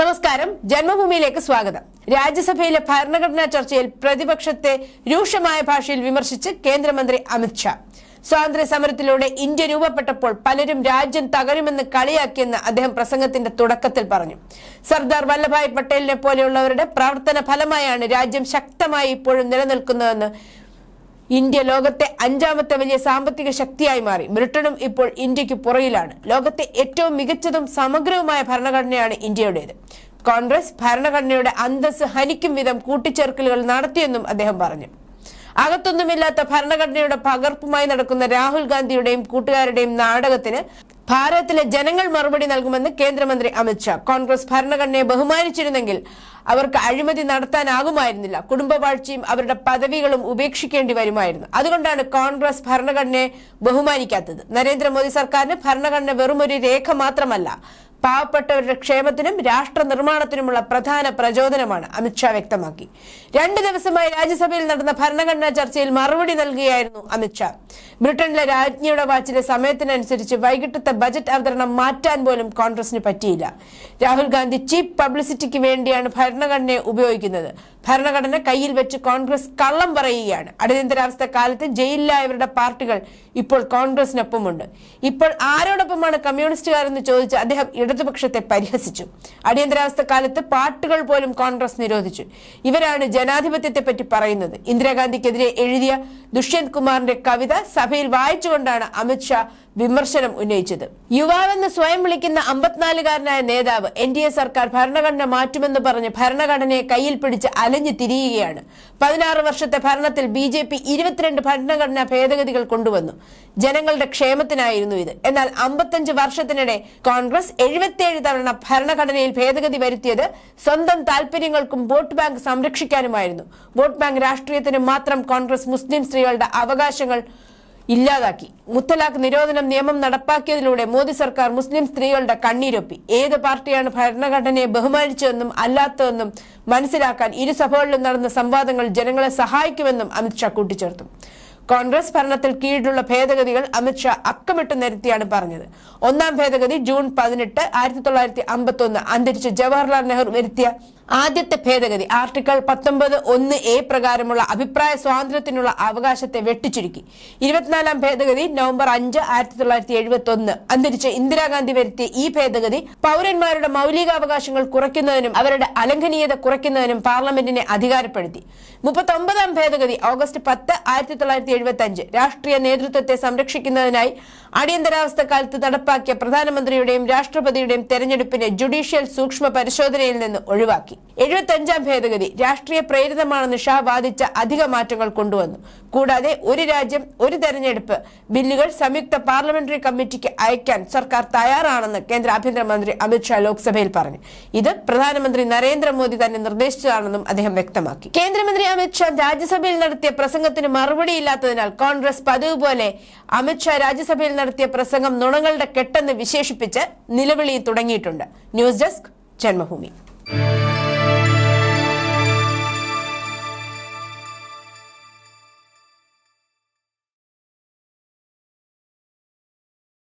നമസ്കാരം. ജന്മഭൂമിയിലേക്ക് സ്വാഗതം. രാജ്യസഭയിലെ ഭരണഘടനാ ചർച്ചയിൽ പ്രതിപക്ഷത്തെ രൂക്ഷമായ ഭാഷയിൽ വിമർശിച്ച് കേന്ദ്രമന്ത്രി അമിത്ഷാ സ്വാതന്ത്ര്യ സമരത്തിലൂടെ ഇന്ത്യ രൂപപ്പെട്ടപ്പോൾ പലരും രാജ്യം തകരുമെന്ന് കളിയാക്കിയെന്ന് അദ്ദേഹം പ്രസംഗത്തിന്റെ തുടക്കത്തിൽ പറഞ്ഞു. സർദാർ വല്ലഭായ് പട്ടേലിനെ പോലെയുള്ളവരുടെ പ്രവർത്തന ഫലമായാണ് രാജ്യം ശക്തമായി ഇപ്പോഴും നിലനിൽക്കുന്നതെന്ന് ഇന്ത്യ ലോകത്തെ അഞ്ചാമത്തെ വലിയ സാമ്പത്തിക ശക്തിയായി മാറി. ബ്രിട്ടനും ഇപ്പോൾ ഇന്ത്യയ്ക്ക് പുറയിലാണ് ലോകത്തെ ഏറ്റവും മികച്ചതും സമഗ്രവുമായ ഭരണഘടനയാണ് ഇന്ത്യയുടേത്. കോൺഗ്രസ് ഭരണഘടനയുടെ അന്തസ് ഹനിക്കും വിധം കൂട്ടിച്ചേർക്കലുകൾ നടത്തിയെന്നും അദ്ദേഹം പറഞ്ഞു. അകത്തൊന്നുമില്ലാത്ത ഭരണഘടനയുടെ പകർപ്പുമായി നടക്കുന്ന രാഹുൽ ഗാന്ധിയുടെയും കൂട്ടുകാരുടെയും നാടകത്തിന് ഭാരതത്തിലെ ജനങ്ങൾ മറുപടി നൽകുമെന്ന് കേന്ദ്രമന്ത്രി അമിത്ഷാ കോൺഗ്രസ് ഭരണഘടനയെ ബഹുമാനിച്ചിരുന്നെങ്കിൽ അവർക്ക് അഴിമതി നടത്താനാകുമായിരുന്നില്ല. കുടുംബവാഴ്ചയും അവരുടെ പദവികളും ഉപേക്ഷിക്കേണ്ടി വരുമായിരുന്നു. അതുകൊണ്ടാണ് കോൺഗ്രസ് ഭരണഘടനയെ ബഹുമാനിക്കാത്തത്. നരേന്ദ്രമോദി സർക്കാരിന് ഭരണഘടന വെറുമൊരു രേഖ മാത്രമല്ല. പാവപ്പെട്ടവരുടെ ക്ഷേമത്തിനും രാഷ്ട്ര നിർമ്മാണത്തിനുമുള്ള പ്രധാന പ്രചോദനമാണ് അമിത്ഷാ വ്യക്തമാക്കി. രണ്ട് ദിവസമായി രാജ്യസഭയിൽ നടന്ന ഭരണഘടനാ ചർച്ചയിൽ മറുപടി നൽകുകയായിരുന്നു അമിത്ഷാ ബ്രിട്ടനിലെ രാജ്ഞിയുടെ വാച്ചിലെ സമയത്തിനനുസരിച്ച് വൈകിട്ടത്തെ ബജറ്റ് അവതരണം മാറ്റാൻ പോലും കോൺഗ്രസിന് പറ്റിയില്ല. രാഹുൽ ഗാന്ധി ചീപ്പ് പബ്ലിസിറ്റിക്ക് വേണ്ടിയാണ് ഭരണഘടനയെ ഉപയോഗിക്കുന്നത്. ഭരണഘടന കയ്യിൽ വെച്ച് കോൺഗ്രസ് കള്ളം പറയുകയാണ്. അടിയന്തരാവസ്ഥ കാലത്ത് ജയിലിലായവരുടെ പാർട്ടികൾ ഇപ്പോൾ കോൺഗ്രസിനൊപ്പമുണ്ട്. ഇപ്പോൾ ആരോടൊപ്പമാണ് കമ്മ്യൂണിസ്റ്റുകാരെന്ന് ചോദിച്ച് അദ്ദേഹം ഇടതുപക്ഷത്തെ പരിഹസിച്ചു. അടിയന്തരാവസ്ഥ കാലത്ത് പാർട്ടികൾ പോലും കോൺഗ്രസ് നിരോധിച്ചു. ഇവരാണ് ജനാധിപത്യത്തെ പറ്റി പറയുന്നത്. ഇന്ദിരാഗാന്ധിക്കെതിരെ എഴുതിയ ദുഷ്യന്ത് കുമാറിന്റെ കവിത സഭയിൽ വായിച്ചുകൊണ്ടാണ് അമിത്ഷാ വിമർശനം ഉന്നയിച്ചത്. യുവാവെന്ന് സ്വയം വിളിക്കുന്ന അമ്പത്തിനാലുകാരനായ നേതാവ് എൻ സർക്കാർ ഭരണഘടന മാറ്റുമെന്ന് പറഞ്ഞ് ഭരണഘടനയെ കയ്യിൽ പിടിച്ച് അലഞ്ഞു തിരിയുകയാണ്. പതിനാറ് വർഷത്തെ ഭരണത്തിൽ ബി ജെ പി ഇരുപത്തിരണ്ട് ഭരണഘടനാ ഭേദഗതികൾ കൊണ്ടുവന്നു. ജനങ്ങളുടെ ക്ഷേമത്തിനായിരുന്നു ഇത്. എന്നാൽ അമ്പത്തഞ്ച് വർഷത്തിനിടെ കോൺഗ്രസ് എഴുപത്തിയേഴ് തവണ ഭരണഘടനയിൽ ഭേദഗതി വരുത്തിയത് സ്വന്തം താല്പര്യങ്ങൾക്കും വോട്ട് ബാങ്ക് സംരക്ഷിക്കാനുമായിരുന്നു. വോട്ട് ബാങ്ക് രാഷ്ട്രീയത്തിന് മാത്രം കോൺഗ്രസ് മുസ്ലിം സ്ത്രീകളുടെ അവകാശങ്ങൾ ഇല്ലാതാക്കി. മുത്തലാഖ് നിരോധനം നിയമം നടപ്പാക്കിയതിലൂടെ മോദി സർക്കാർ മുസ്ലിം സ്ത്രീകളുടെ കണ്ണീരൊപ്പി. ഏത് പാർട്ടിയാണ് ഭരണഘടനയെ ബഹുമാനിച്ചതെന്നും അല്ലാത്തതെന്നും മനസ്സിലാക്കാൻ ഇരുസഭകളിലും നടന്ന സംവാദങ്ങൾ ജനങ്ങളെ സഹായിക്കുമെന്നും അമിത്ഷാ കൂട്ടിച്ചേർത്തു. കോൺഗ്രസ് ഭരണത്തിൽ കീഴിലുള്ള ഭേദഗതികൾ അമിത്ഷാ അക്കമിട്ട് നിരത്തിയാണ് പറഞ്ഞത്. ഒന്നാം ഭേദഗതി ജൂൺ പതിനെട്ട് ആയിരത്തി തൊള്ളായിരത്തി അമ്പത്തി ഒന്ന് അന്തരിച്ച ജവഹർലാൽ നെഹ്റു വരുത്തിയ ആദ്യത്തെ ഭേദഗതി ആർട്ടിക്കിൾ പത്തൊമ്പത് ഒന്ന് എ പ്രകാരമുള്ള അഭിപ്രായ സ്വാതന്ത്ര്യത്തിനുള്ള അവകാശത്തെ വെട്ടിച്ചുരുക്കി. ഇരുപത്തിനാലാം ഭേദഗതി നവംബർ അഞ്ച് ആയിരത്തി തൊള്ളായിരത്തി എഴുപത്തി ഒന്ന് അന്തരിച്ച ഇന്ദിരാഗാന്ധി വരുത്തിയ ഈ ഭേദഗതി പൗരന്മാരുടെ മൗലികാവകാശങ്ങൾ കുറയ്ക്കുന്നതിനും അവരുടെ അലംഘനീയത കുറയ്ക്കുന്നതിനും പാർലമെന്റിനെ അധികാരപ്പെടുത്തി. മുപ്പത്തൊമ്പതാം ഭേദഗതി ഓഗസ്റ്റ് പത്ത് ആയിരത്തി തൊള്ളായിരത്തി എഴുപത്തി അഞ്ച് രാഷ്ട്രീയ നേതൃത്വത്തെ സംരക്ഷിക്കുന്നതിനായി അടിയന്തരാവസ്ഥ കാലത്ത് നടപ്പാക്കിയ പ്രധാനമന്ത്രിയുടെയും രാഷ്ട്രപതിയുടെയും തെരഞ്ഞെടുപ്പിനെ ജുഡീഷ്യൽ സൂക്ഷ്മ പരിശോധനയിൽ നിന്ന് ഒഴിവാക്കി. എഴുപത്തഞ്ചാം ഭേദഗതി. രാഷ്ട്രീയ പ്രേരിതമാണെന്ന് ഷാ വാദിച്ച അധിക മാറ്റങ്ങൾ കൊണ്ടുവന്നു. കൂടാതെ ഒരു രാജ്യം ഒരു തെരഞ്ഞെടുപ്പ് ബില്ലുകൾ സംയുക്ത പാർലമെന്ററി കമ്മിറ്റിക്ക് അയക്കാൻ സർക്കാർ തയ്യാറാണെന്ന് കേന്ദ്ര ആഭ്യന്തരമന്ത്രി അമിത്ഷാ ലോക്സഭയിൽ പറഞ്ഞു. ഇത് പ്രധാനമന്ത്രി നരേന്ദ്രമോദി തന്നെ നിർദ്ദേശിച്ചതാണെന്നും അദ്ദേഹം വ്യക്തമാക്കി. കേന്ദ്രമന്ത്രി അമിത്ഷാ രാജ്യസഭയിൽ നടത്തിയ പ്രസംഗത്തിന് മറുപടിയില്ലാത്തതിനാൽ കോൺഗ്രസ് പതിവ് പോലെ അമിത്ഷാ രാജ്യസഭയിൽ നടത്തിയ പ്രസംഗം നുണങ്ങളുടെ കെട്ടെന്ന് വിശേഷിപ്പിച്ച് നിലവിളി തുടങ്ങിയിട്ടുണ്ട്. News desk Janmabhumi.